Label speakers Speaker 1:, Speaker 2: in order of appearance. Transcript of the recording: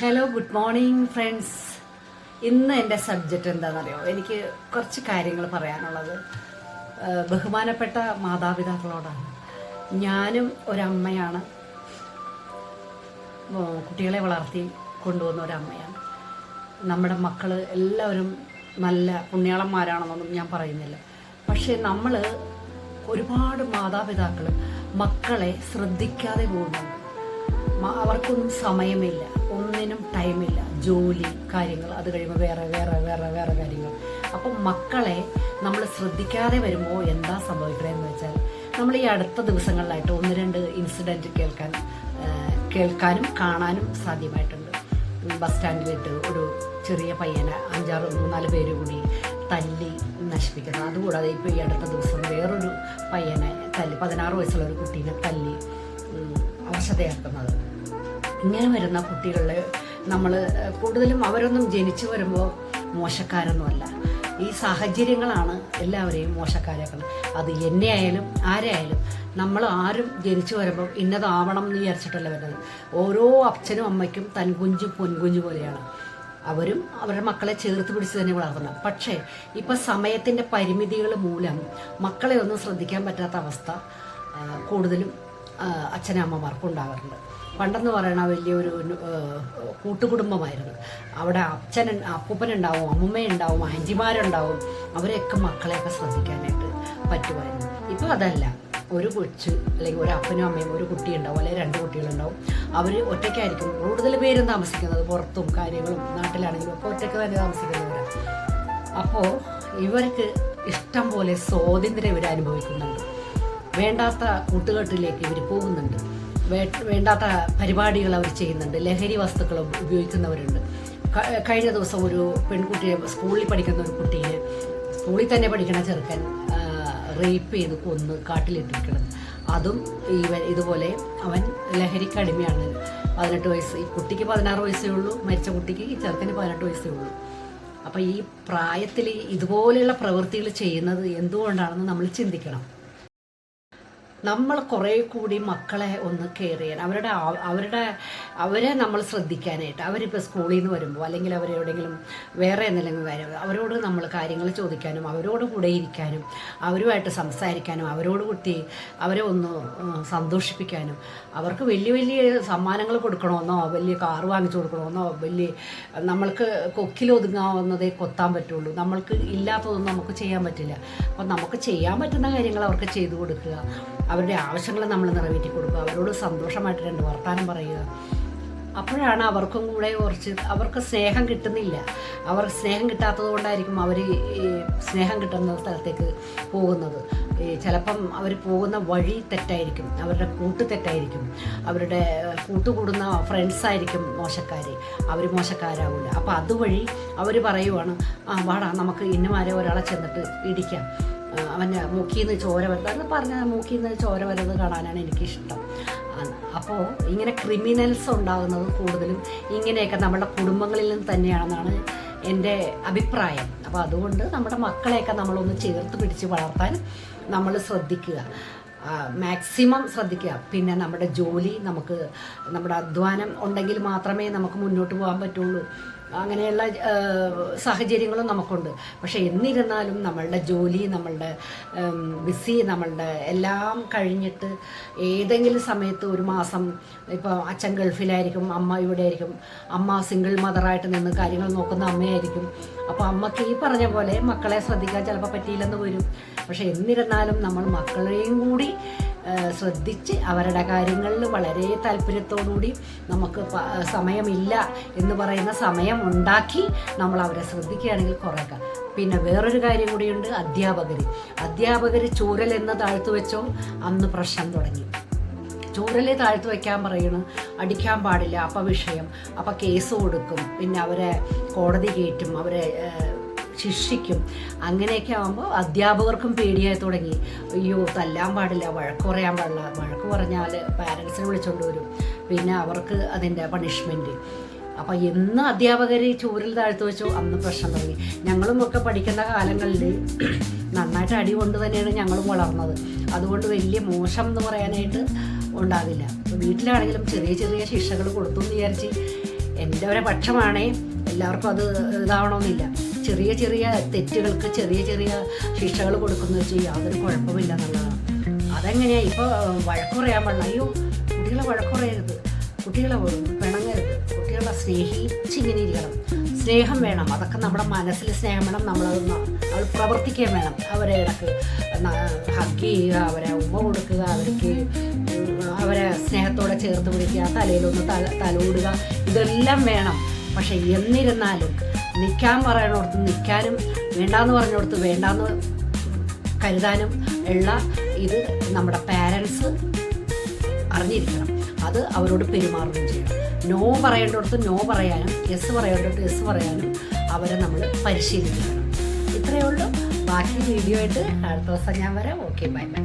Speaker 1: Hello good morning friends ഇന്ന് എന്റെ subject എന്താണെന്നറിയോ? എനിക്ക് കുറച്ച് കാര്യങ്ങൾ പറയാനുള്ളത്. ബഹുമാനപ്പെട്ട മാതാപിതാക്കളോടാണ്. ഞാനും ഒരമ്മയാണ്. കുട്ടികളെ വളർത്തി കൊണ്ടുവന്ന ഒരമ്മയാണ്. നമ്മുടെ മക്കൾ എല്ലാവരും നല്ല പുണ്യാളന്മാരാണെന്നൊന്നും ഞാൻ പറയുന്നില്ല. പക്ഷേ നമ്മൾ ഒരുപാട് മാതാപിതാക്കൾ മക്കളെ ശ്രദ്ധിക്കാതെ പോകുന്നുണ്ട്. അവർക്കൊന്നും സമയമില്ല. ഒന്നിനും ടൈമില്ല. ജോലി കാര്യങ്ങൾ അത് കഴിയുമ്പോൾ വേറെ വേറെ വേറെ വേറെ കാര്യങ്ങൾ. അപ്പം മക്കളെ നമ്മൾ ശ്രദ്ധിക്കാതെ വരുമ്പോൾ എന്താ സംഭവിക്കണമെന്ന് വെച്ചാൽ നമ്മൾ ഈ അടുത്ത ദിവസങ്ങളിലായിട്ട് ഒന്ന് രണ്ട് ഇൻസിഡന്റ് കേൾക്കാൻ കേൾക്കാനും കാണാനും സാധ്യമായിട്ടുണ്ട്. ബസ് സ്റ്റാൻഡിലിട്ട് ഒരു ചെറിയ പയ്യനെ അഞ്ചാറ് മൂന്നാൽ പേര് കൂടി തല്ലി നശിപ്പിക്കുന്നത് അതുകൂടാതെ ഇപ്പോൾ ഈ അടുത്ത ദിവസം വേറൊരു പയ്യനെ തല്ലി പതിനാറ് വയസ്സുള്ള ഒരു കുട്ടീനെ തല്ലി അവശതയാക്കുന്നത്. ഇങ്ങനെ വരുന്ന കുട്ടികളെ നമ്മൾ കൂടുതലും അവരൊന്നും ജനിച്ചു വരുമ്പോൾ മോശക്കാരൊന്നുമല്ല. ഈ സാഹചര്യങ്ങളാണ് എല്ലാവരെയും മോശക്കാരാക്കുന്നത്. അത് എന്നെ ആയാലും ആരായാലും നമ്മൾ ആരും ജനിച്ചു വരുമ്പോൾ ഇന്നതാവണം എന്ന് വിചാരിച്ചിട്ടല്ല വരുന്നത്. ഓരോ അച്ഛനും അമ്മയ്ക്കും തൻകുഞ്ചും പൊൻകുഞ്ചു പോലെയാണ്. അവരും അവരുടെ മക്കളെ ചേർത്ത് പിടിച്ച് തന്നെ വളർത്തണം പക്ഷേ ഇപ്പം സമയത്തിന്റെ പരിമിതികൾ മൂലം മക്കളെ ഒന്നും ശ്രദ്ധിക്കാൻ പറ്റാത്ത അവസ്ഥ കൂടുതലും ആ, അച്ഛനമ്മമാർക്കും ഉണ്ടാവാറുണ്ട് പണ്ടെന്ന് പറയണ വലിയൊരു കൂട്ടുകുടുംബമായിരുന്നു. അവിടെ അച്ഛൻ അപ്പൂപ്പനുണ്ടാവും അമ്മുമ്മയുണ്ടാവും ആന്റിമാരുണ്ടാവും. അവരെയൊക്കെ മക്കളെയൊക്കെ ശ്രദ്ധിക്കാനായിട്ട് പറ്റുമായിരുന്നു. ഇപ്പോൾ അതല്ല. ഒരു കൊച്ച് അല്ലെങ്കിൽ ഒരു അപ്പനും അമ്മയും ഒരു കുട്ടി ഉണ്ടാവും അല്ലെങ്കിൽ രണ്ട് കുട്ടികളുണ്ടാവും. അവർ ഒറ്റയ്ക്കായിരിക്കും കൂടുതൽ പേരും താമസിക്കുന്നത് പുറത്തും കാര്യങ്ങളും നാട്ടിലാണെങ്കിലും ഒക്കെ ഒറ്റയ്ക്ക് തന്നെ താമസിക്കുന്നവരാണ് അപ്പോൾ ഇവർക്ക് ഇഷ്ടം പോലെ സ്വാതന്ത്ര്യം ഇവർ അനുഭവിക്കുന്നുണ്ട്. വേണ്ടാത്ത കൂട്ടുകെട്ടിലേക്ക് ഇവർ പോകുന്നുണ്ട്. വേണ്ടാത്ത പരിപാടികൾ അവർ ചെയ്യുന്നുണ്ട്. ലഹരി വസ്തുക്കൾ ഉപയോഗിക്കുന്നവരുണ്ട്. കഴിഞ്ഞ ദിവസം ഒരു പെൺകുട്ടിയെ സ്കൂളിൽ പഠിക്കുന്ന ഒരു കുട്ടിയെ സ്കൂളിൽ തന്നെ പഠിക്കണ ചെറുക്കൻ റേപ്പ് ചെയ്ത് കൊന്ന് കാട്ടിലിട്ടിരിക്കണം അതും ഇവൻ ഇതുപോലെ അവൻ ലഹരിക്ക് അടിമയാണ് പതിനെട്ട് വയസ്സ് ഈ കുട്ടിക്ക് പതിനാറ് വയസ്സേ ഉള്ളൂ മരിച്ച കുട്ടിക്ക് ഈ ചെറുക്കന് പതിനെട്ട് വയസ്സേ ഉള്ളൂ. അപ്പം ഈ പ്രായത്തിൽ ഇതുപോലെയുള്ള പ്രവൃത്തികൾ ചെയ്യുന്നത് എന്തുകൊണ്ടാണെന്ന് നമ്മൾ ചിന്തിക്കണം. നമ്മൾ കുറേ കൂടി മക്കളെ ഒന്ന് കെയർ ചെയ്യാൻ അവരുടെ അവരുടെ അവരെ നമ്മൾ ശ്രദ്ധിക്കാനായിട്ട് അവരിപ്പോൾ സ്കൂളിൽ നിന്ന് വരുമ്പോൾ അല്ലെങ്കിൽ അവരെവിടെയെങ്കിലും വേറെ എന്തെങ്കിലും വരും അവരോട് നമ്മൾ കാര്യങ്ങൾ ചോദിക്കാനും അവരോട് കൂടെ ഇരിക്കാനും അവരുമായിട്ട് സംസാരിക്കാനും അവരോട് കുട്ടി അവരെ ഒന്ന് സന്തോഷിപ്പിക്കാനും അവർക്ക് വലിയ വലിയ സമ്മാനങ്ങൾ കൊടുക്കണമെന്നോ വലിയ കാറ് വാങ്ങിച്ചു കൊടുക്കണമെന്നോ വലിയ നമ്മൾക്ക് കൊക്കിലൊതുങ്ങാവുന്നതേ കൊത്താൻ പറ്റുള്ളൂ. നമ്മൾക്ക് ഇല്ലാത്തതൊന്നും നമുക്ക് ചെയ്യാൻ പറ്റില്ല. അപ്പം നമുക്ക് ചെയ്യാൻ പറ്റുന്ന കാര്യങ്ങൾ അവർക്ക് ചെയ്തു കൊടുക്കുക. അവരുടെ ആവശ്യങ്ങൾ നമ്മൾ നിറവേറ്റി കൊടുക്കുക അവരോട് സന്തോഷമായിട്ട് രണ്ട് വർത്തമാനം പറയുക. അപ്പോഴാണ് അവർക്കും കൂടെ കുറച്ച് അവർക്ക് സ്നേഹം കിട്ടുന്നില്ല. അവർ സ്നേഹം കിട്ടാത്തത് കൊണ്ടായിരിക്കും അവർ സ്നേഹം കിട്ടുന്ന സ്ഥലത്തേക്ക് പോകുന്നത്. ചിലപ്പം അവർ പോകുന്ന വഴി തെറ്റായിരിക്കും അവരുടെ കൂട്ട് തെറ്റായിരിക്കും. അവരുടെ കൂട്ടുകൂടുന്ന ഫ്രണ്ട്സായിരിക്കും മോശക്കാർ അവർ മോശക്കാരാവില്ല അപ്പോൾ അതുവഴി അവർ പറയുവാണ് ആ വാടാ നമുക്ക് ഇന്നുമാരെ ഒരാളെ ചെന്നിട്ട് ഇടിക്കാം. അവന്റെ മൂക്കിൽ നിന്ന് ചോര വരുന്നത് എന്ന് പറഞ്ഞാൽ മൂക്കിൽ നിന്ന് ചോര വരുന്നത് കാണാനാണ് എനിക്കിഷ്ടം. അപ്പോൾ ഇങ്ങനെ ക്രിമിനൽസ് ഉണ്ടാകുന്നത് കൂടുതലും ഇങ്ങനെയൊക്കെ നമ്മുടെ കുടുംബങ്ങളിൽ നിന്ന് തന്നെയാണെന്നാണ് എന്റെ അഭിപ്രായം. അപ്പോൾ അതുകൊണ്ട് നമ്മുടെ മക്കളെയൊക്കെ നമ്മളൊന്ന് ചേർത്ത് പിടിച്ച് വളർത്താൻ നമ്മൾ ശ്രദ്ധിക്കുക. മാക്സിമം ശ്രദ്ധിക്കുക. പിന്നെ നമ്മുടെ ജോലി നമുക്ക് നമ്മുടെ അധ്വാനം ഉണ്ടെങ്കിൽ മാത്രമേ നമുക്ക് മുന്നോട്ട് പോകാൻ പറ്റുള്ളൂ. അങ്ങനെയുള്ള സാഹചര്യങ്ങളും നമുക്കുണ്ട്. പക്ഷേ എന്നിരുന്നാലും നമ്മളുടെ ജോലി നമ്മളുടെ ബിസി നമ്മളുടെ എല്ലാം കഴിഞ്ഞിട്ട് ഏതെങ്കിലും സമയത്ത് ഒരു മാസം ഇപ്പോൾ അച്ഛൻ ഗൾഫിലായിരിക്കും അമ്മ ഇവിടെ ആയിരിക്കും അമ്മ സിംഗിൾ മദറായിട്ട് നിന്ന് കാര്യങ്ങൾ നോക്കുന്ന അമ്മയായിരിക്കും. അപ്പോൾ അമ്മയ്ക്ക് ഈ പറഞ്ഞ പോലെ മക്കളെ ശ്രദ്ധിക്കാൻ ചിലപ്പോൾ പറ്റിയില്ലെന്ന് വരും. പക്ഷേ എന്നിരുന്നാലും നമ്മൾ മക്കളെയും കൂടി ശ്രദ്ധിച്ച് അവരുടെ കാര്യങ്ങളിൽ വളരെ താല്പര്യത്തോടുകൂടി നമുക്ക് സമയമില്ല എന്ന് പറയുന്ന സമയം ഉണ്ടാക്കി നമ്മൾ അവരെ ശ്രദ്ധിക്കുകയാണെങ്കിൽ കുറേക്കാം പിന്നെ വേറൊരു കാര്യം കൂടിയുണ്ട് അധ്യാപകർ അധ്യാപകർ ചൂരൽ എന്ന് താഴ്ത്തു വെച്ചോ അന്ന് പ്രശ്നം തുടങ്ങി. ചൂരലെ താഴ്ത്തു വയ്ക്കാൻ പറയണം അടിക്കാൻ പാടില്ല അപ്പം വിഷയം അപ്പം കേസ് കൊടുക്കും പിന്നെ അവരെ കോടതി കയറ്റും അവരെ ശിക്ഷിക്കും. അങ്ങനെയൊക്കെ ആകുമ്പോൾ അധ്യാപകർക്കും പേടിയായി തുടങ്ങി. അയ്യോ തല്ലാൻ പാടില്ല വഴക്ക് പറയാൻ പാടില്ല. വഴക്ക് പറഞ്ഞാൽ പാരൻസിനെ വിളിച്ചുകൊണ്ട് വരും. പിന്നെ അവർക്ക് അതിന്റെ പണിഷ്മെന്റ് അപ്പോൾ എന്ന് അധ്യാപകർ ചൂരിൽ താഴ്ത്തു വെച്ചു അന്ന് പ്രശ്നം തുടങ്ങി. ഞങ്ങളും ഒക്കെ പഠിക്കുന്ന കാലങ്ങളിൽ നന്നായിട്ട് അടി കൊണ്ട് തന്നെയാണ് ഞങ്ങളും വളർന്നത്. അതുകൊണ്ട് വലിയ മോശം എന്ന് പറയാനായിട്ട് ഉണ്ടാവില്ല. വീട്ടിലാണെങ്കിലും ചെറിയ ചെറിയ ശിക്ഷകൾ കൊടുത്തു എന്ന് വിചാരിച്ച് എന്റെ ഒരു പക്ഷമാണേ എല്ലാവർക്കും അത് ഇതാവണമെന്നില്ല. ചെറിയ ചെറിയ തെറ്റുകൾക്ക് ചെറിയ ചെറിയ ശിക്ഷകൾ കൊടുക്കുന്ന വെച്ച് യാതൊരു കുഴപ്പമില്ല എന്നുള്ളതാണ്. അതെങ്ങനെയാ? ഇപ്പോൾ വഴക്കുറയാൻ പാടില്ല. അയ്യോ കുട്ടികളെ വഴക്കുറയരുത് കുട്ടികളെ പിണങ്ങരുത്. കുട്ടികളെ സ്നേഹിച്ചിങ്ങനെ ഇരിക്കണം. സ്നേഹം വേണം. അതൊക്കെ നമ്മുടെ മനസ്സിൽ സ്നേഹം വേണം. നമ്മളത് നമ്മൾ പ്രവർത്തിക്കുകയും വേണം. അവരെ ഇടയ്ക്ക് ഹഗ് ചെയ്യുക അവരെ ഉമ്മ കൊടുക്കുക അവർക്ക് അവരെ സ്നേഹത്തോടെ ചേർത്ത് പിടിക്കുക തലയിലൊന്ന് തല തലോടുക ഇതെല്ലാം വേണം. പക്ഷെ എന്നിരുന്നാലും നിൽക്കാൻ പറയണോടത്ത് നിൽക്കാനും വേണ്ടാന്ന് പറഞ്ഞോടത്ത് വേണ്ടാന്ന് കരുതാനും ഉള്ള ഇത് നമ്മുടെ പാരൻസ് അറിഞ്ഞിരിക്കണം. അത് അവരോട് പെരുമാറുകയും ചെയ്യണം. നോ പറയേണ്ടടുത്ത് നോ പറയാനും യെസ് പറയേണ്ടടുത്ത് എസ് പറയാനും അവരെ നമ്മൾ പരിശീലിക്കണം ഇത്രയേ ഉള്ളൂ. ബാക്കി വീഡിയോ ആയിട്ട് അടുത്ത ദിവസം ഞാൻ വരാം. Okay bye bye